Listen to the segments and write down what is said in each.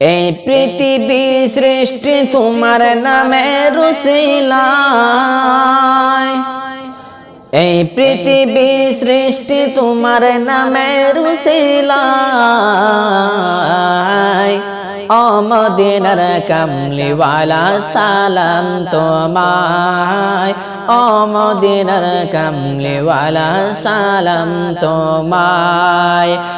এই পৃথিবী সৃষ্টি তোমার নামে রুসিলায়। এই পৃথিবী সৃষ্টি তোমার নামে রুসিলায়। অমদিনার কামলিওয়ালা, সালাম তোমায়। অমদিনার কামলিওয়ালা, সালাম তোমায়।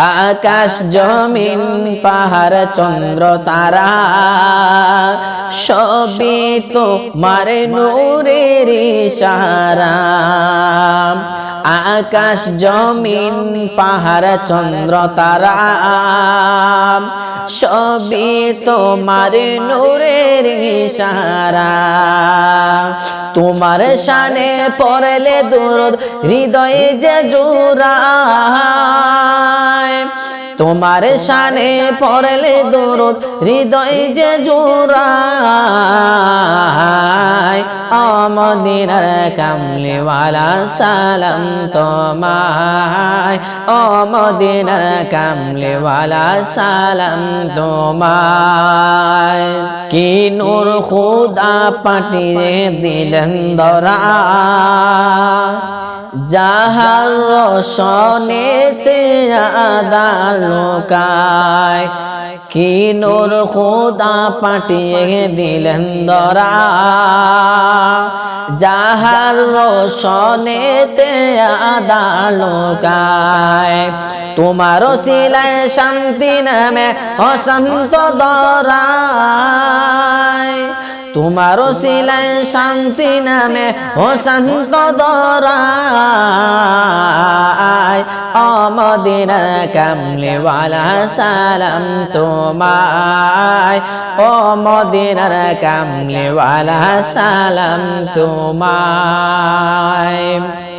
আকাশ জমিন, পাহাড়, চন্দ্র, তারা, সবই তো মারে নূরের সারা আকাশ জমিন, পাহাড়, চন্দ্র, তারা, সবই তোমার নূরের সারা তোমার শানে পড়লে দূর হৃদয়ে যে জোড়ায় তোমার শানে পড়লে দূর হৃদয় যে জোড়ায়। অমদিনার কামলিওয়ালা সালাম তোমায়। অমদিনার কামলিওয়ালা সালাম তোমায়। কি নূর খুদা পাঠিয়ে দিলেন দরা। যাহার রসনেতে আদার লোকায় কি নূর খোদা পাঠিয়ে দিলেন দরা। যাহার রসনেতে আদার লোকায়, তোমার সিলায় শান্তি নামে অশান্ত দরায়। তোমার সিলায় শান্তি নামে ও শান্ত দরায়। অমদিন কামলিওয়ালা, সালাম তোমায়। অমদিনার কামলিওয়ালা, সালাম তোমায়।